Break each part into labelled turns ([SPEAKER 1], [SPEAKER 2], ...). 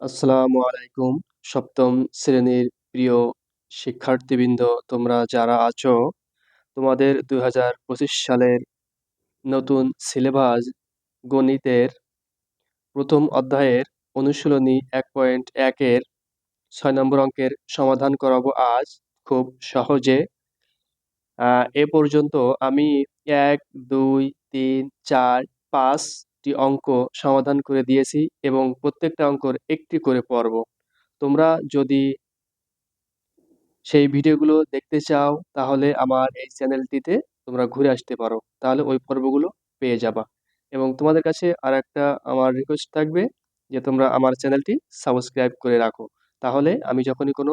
[SPEAKER 1] আসসালামু আলাইকুম। সপ্তম শ্রেণির প্রিয় শিক্ষার্থীবৃন্দ, তোমরা যারা আছো, তোমাদের দু হাজার পঁচিশ সালের নতুন সিলেবাস গণিতের প্রথম অধ্যায়ের অনুশীলনী এক পয়েন্ট একের ছয় নম্বর অঙ্কের সমাধান করাবো আজ খুব সহজে। এ পর্যন্ত আমি এক, দুই, তিন, চার পাঁচটি অঙ্ক সমাধান করে দিয়েছি এবং প্রত্যেকটা অঙ্কর একটি করে পর্ব। তোমরা যদি সেই ভিডিওগুলো দেখতে চাও, তাহলে আমার এই চ্যানেলটিতে তোমরা ঘুরে আসতে পারো। তাহলে ওই পর্বগুলো পেয়ে যাবা। এবং তোমাদের কাছে আর একটা আমার রিকোয়েস্ট থাকবে যে তোমরা আমার চ্যানেলটি সাবস্ক্রাইব করে রাখো। তাহলে আমি যখনই কোনো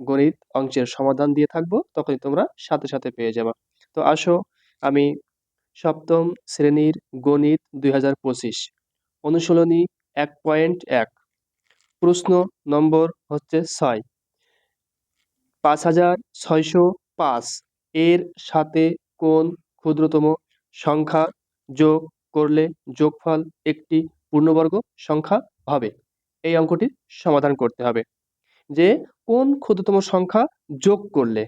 [SPEAKER 1] গণিত অংশের সমাধান দিয়ে থাকব, তখনই তোমরা সাথে সাথে পেয়ে যাবা। তো আসো, আমি সপ্তম শ্রেণির গণিত দুই হাজার পঁচিশ। অনুশীলনী এক পয়েন্ট এক। প্রশ্ন নম্বর হচ্ছে ছয়। পাঁচ হাজার ছয়শো পাঁচ এর সাথে কোন ক্ষুদ্রতম সংখ্যা যোগ করলে যোগফল একটি পূর্ণবর্গ সংখ্যা হবে? এই অঙ্কটির সমাধান করতে হবে। যে কোন ক্ষুদ্রতম সংখ্যা যোগ করলে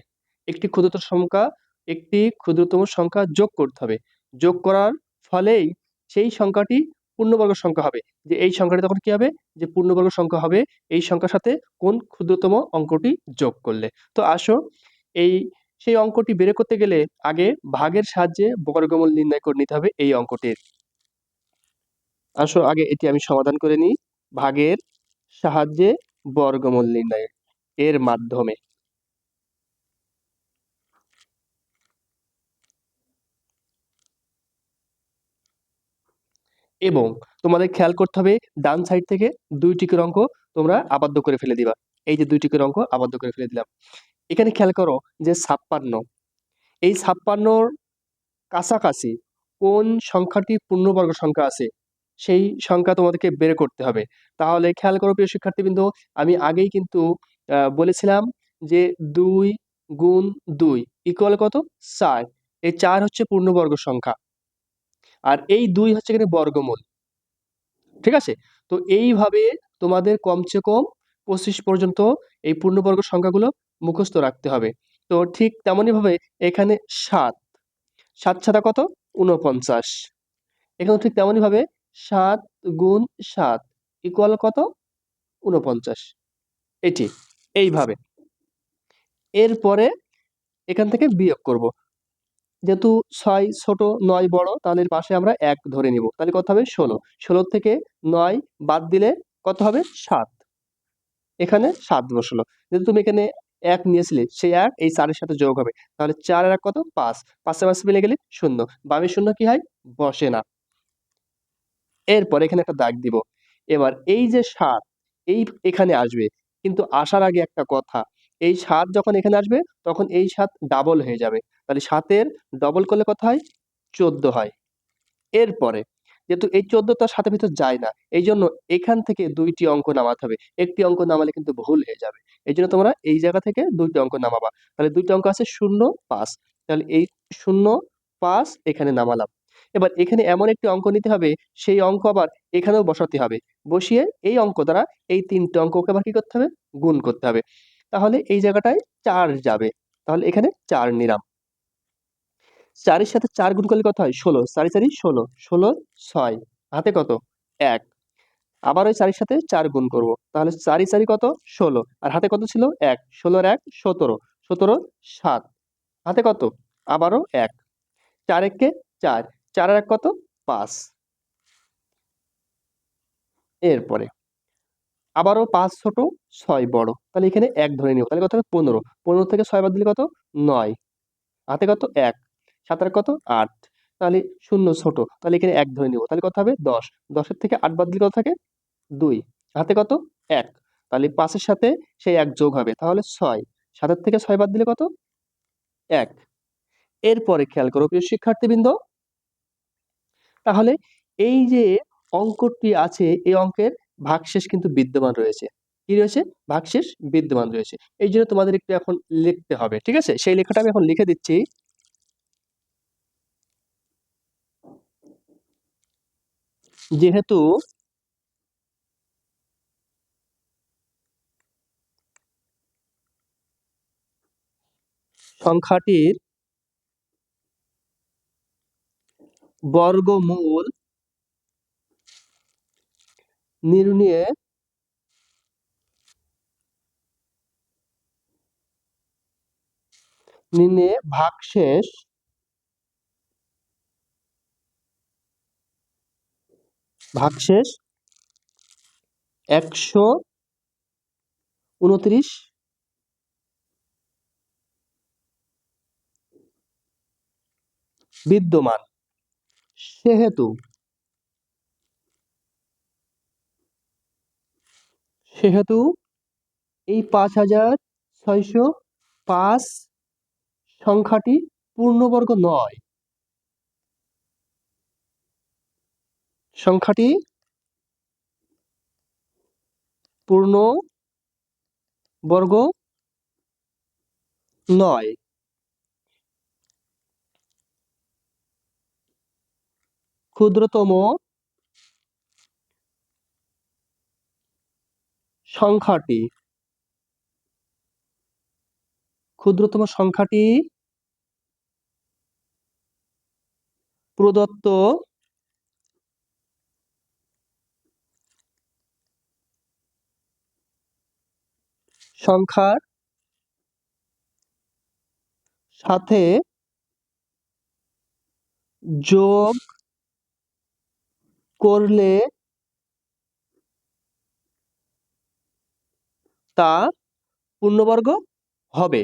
[SPEAKER 1] একটি ক্ষুদ্রতম সংখ্যা, একটি ক্ষুদ্রতম সংখ্যা যোগ করতে হবে যোগ করার ফলেই সেই সংখ্যাটি পূর্ণবর্গ সংখ্যা হবে। যে এই সংখ্যাটি তখন কি হবে? যে পূর্ণবর্গ সংখ্যা হবে, এই সংখ্যার সাথে কোন ক্ষুদ্রতম অঙ্কটি যোগ করলে? তো আসো, এই, সেই অঙ্কটি বের করতে গেলে আগে ভাগের সাহায্যে বর্গমূল নির্ণয় করে নিতে হবে এই অঙ্কটির। আসো, আগে এটি আমি সমাধান করে নিই। ভাগের সাহায্যে বর্গমূল নির্ণয় এর মাধ্যমে। এবং তোমাদের খেয়াল করতে হবে, ডান সাইড থেকে দুই টিকের অঙ্ক তোমরা আবদ্ধ করে ফেলে দিবা। এই যে দুই টিকের অঙ্ক আবদ্ধ করে ফেলে দিলাম। এখানে খেয়াল করো যে ছাপ্পান্ন। এই ছাপ্পান্নর কাছাকাছি কোন সংখ্যাটি পূর্ণবর্গ সংখ্যা আছে, সেই সংখ্যা তোমাদেরকে বের করতে হবে। তাহলে খেয়াল করো প্রিয় শিক্ষার্থীবৃন্দ, আমি আগেই কিন্তু বলেছিলাম যে দুই গুণ দুই ইকুয়াল কত? চার। এই চার হচ্ছে পূর্ণবর্গ সংখ্যা। আর এই দুই হচ্ছে এখানে বর্গমূল। ঠিক আছে? তো এইভাবে তোমাদের কমসে কম পঁচিশ পর্যন্ত এই পূর্ণবর্গ সংখ্যাগুলো মুখস্থ রাখতে হবে। তো ঠিক তেমনইভাবে এখানে সাত। সাত ছাতা কত? উনপঞ্চাশ এখানে ঠিক তেমনইভাবে সাত গুণ সাত ইকুয়াল কত? উনপঞ্চাশ এটি। এইভাবে। এরপরে এখান থেকে বিয়োগ করব। যেহেতু ছয় ছোট, নয় বড়, তাহলে পাশে আমরা এক ধরে নিব। তাহলে কত হবে? ষোলো। ষোলো থেকে নয় বাদ দিলে কত হবে? সাত। এখানে সাত বসল। যেহেতু তুমি এখানে এক নিয়েছিলে, সেই এক, এই চারের সাথে যোগ হবে। তাহলে চার এক কত? পাঁচ। পাঁচে পাঁচে মিলে গেলে শূন্য। বামে শূন্য কি হয়? বসে না। এরপর এখানে একটা দাগ দিব। এবার এই যে সাত, এই এখানে আসবে। কিন্তু আসার আগে একটা কথা। এই সাত যখন এখানে আসবে, তখন এই সাত ডাবল হয়ে যাবে। তাহলে সাতের ডবল করলে কত হয়? চোদ্দ হয়। এরপরে, যেহেতু এই চোদ্দ তার সাথে ভিতর যায় না এই জন্য এখান থেকে দুইটি অঙ্ক নামাতে হবে। একটি অঙ্ক নামালে কিন্তু ভুল হয়ে যাবে। এই জন্য তোমরা এই জায়গা থেকে দুইটি অঙ্ক নামাবা। তাহলে দুইটি অঙ্ক আছে শূন্য, পাঁচ। তাহলে এই শূন্য, পাঁচ এখানে নামালাম। এবার এখানে এমন একটি অঙ্ক নিতে হবে, সেই অঙ্ক আবার এখানেও বসাতে হবে। বসিয়ে এই অঙ্ক দ্বারা এই তিনটে অঙ্ককে আবার কি করতে হবে? গুণ করতে হবে। তাহলে এই জায়গাটায় চার যাবে। তাহলে এখানে চার নিলাম। চারের সাথে চার গুণ করলে কত হয়? ষোলো। চারি চারি ষোলো। ষোলো ছয়। হাতে কত? এক। আবার ওই চারির সাথে চার গুণ করব। তাহলে চারি চারি কত? ষোলো। আর হাতে কত ছিল? এক। ষোলোর এক, সতেরো। সতেরো, সাত। হাতে কত? আবারও এক। চার এককে চার। চার এক কত? পাঁচ। এরপরে আবারও পাঁচ ছোট, ছয় বড়। তাহলে এখানে এক ধরে নিব তাহলে কত হবে? পনেরো। পনেরো থেকে ছয় বাদ দিলে কত? নয়। হাতে কত? এক। সাতের কত? আট। তাহলে শূন্য ছোট। তাহলে এখানে এক ধরে নিব। তাহলে কত হবে? দশ। দশের থেকে আট বাদ দিলে কত থাকে? দুই। হাতে কত? এক। তাহলে পাঁচের সাথে সেই এক যোগ হবে। তাহলে ছয়। সাতের থেকে ছয় বাদ দিলে কত? এক। এরপরে খেয়াল করো, প্রিয় শিক্ষার্থীবৃন্দ। তাহলে এই যে অঙ্কটি আছে, এই অঙ্কের ভাগশেষ কিন্তু বিদ্যমান রয়েছে। কি রয়েছে? ভাগশেষ বিদ্যমান রয়েছে। এই জন্য তোমাদের একটু এখন লিখতে হবে, ঠিক আছে? সেই লেখাটা আমি এখন লিখে দিচ্ছি। যেহেতু সংখ্যাটির বর্গমূল নির্ণয়ে নির্ণয়ে ভাগশেষ ভাগশেষ একশো উনত্রিশ বিদ্যমান। সেহেতু সেহেতু এই পাঁচ হাজার ছয়শো পাঁচ সংখ্যাটি পূর্ণবর্গ নয়। সংখ্যাটি পূর্ণ বর্গ নয়। ক্ষুদ্রতম সংখ্যাটি। ক্ষুদ্রতম সংখ্যাটি প্রদত্ত সংখ্যার সাথে যোগ করলে তা পূর্ণবর্গ হবে।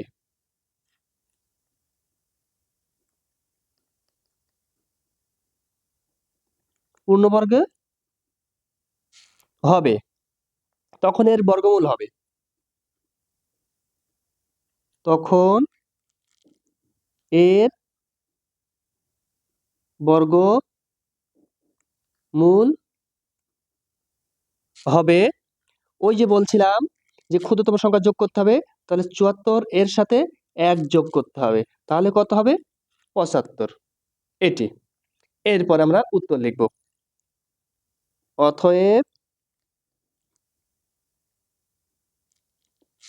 [SPEAKER 1] পূর্ণবর্গ হবে। তখন এর বর্গমূল হবে। তখন এর বর্গ মূল হবে। ওই যে বলছিলাম যে ক্ষুদ্রতম সংখ্যা যোগ করতে হবে, তাহলে চুয়াত্তর এর সাথে এক যোগ করতে হবে। তাহলে কত হবে? পঁচাত্তর। এটি। এরপর আমরা উত্তর লিখব। অথয়েব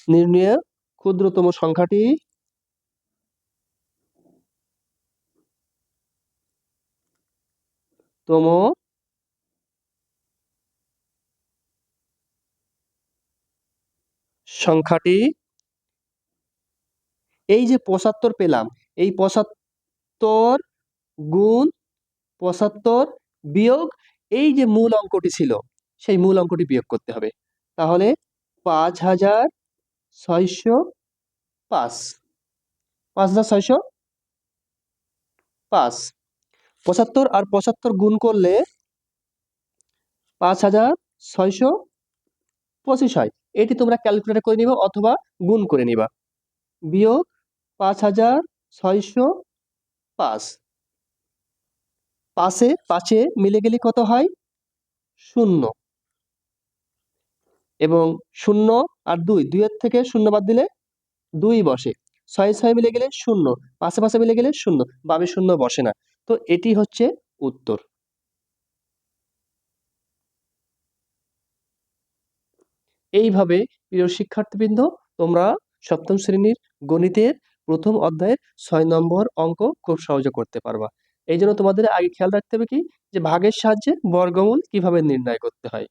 [SPEAKER 1] নির্ণয় ক্ষুদ্রতম সংখ্যাটি তম সংখ্যাটি এই যে পঁচাত্তর পেলাম, এই পঁচাত্তর গুণ পঁচাত্তর বিয়োগ এই যে মূল অঙ্কটি ছিল, সেই মূল অঙ্কটি বিয়োগ করতে হবে। তাহলে পাঁচ হাজার ছয়শো পাঁচ পাঁচ হাজার ছয়শো পাঁচ। পঁচাত্তর আর পঁচাত্তর গুণ করলে পাঁচ হাজার ছয়শো পঁচিশ হয়। এটি তোমরা ক্যালকুলেটর করে নিবা অথবা গুণ করে নিবা। বিয়োগ পাঁচ হাজার ছয়শো পাঁচ। পাশে পাঁচে মিলে গেলে কত হয়? শূন্য। এবং শূন্য আর দুই, দুইয়ের থেকে শূন্য বাদ দিলে দুই বসে। ছয় ছয় মিলে গেলে শূন্য পাশে পাশে মিলে গেলে শূন্য বাবে শূন্য বসে না। তো এটি হচ্ছে উত্তর। এইভাবে প্রিয় শিক্ষার্থীবৃন্দ, তোমরা সপ্তম শ্রেণির গণিতের প্রথম অধ্যায়ের ছয় নম্বর অঙ্ক খুব সহজে করতে পারবা। এই জন্য তোমাদের আগে খেয়াল রাখতে হবে কি? যে ভাগের সাহায্যে বর্গমূল কীভাবে নির্ণয় করতে হয়।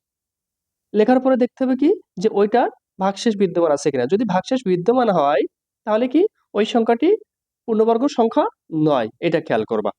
[SPEAKER 1] লেখার পরে দেখতে হবে কি? যে ওইটা ভাগশেষ বিদ্যমান আছে কিনা। যদি ভাগশেষ বিদ্যমান হয়, তাহলে কি? ওই সংখ্যাটি পূর্ণবর্গ সংখ্যা নয়। এটা খেয়াল করবা।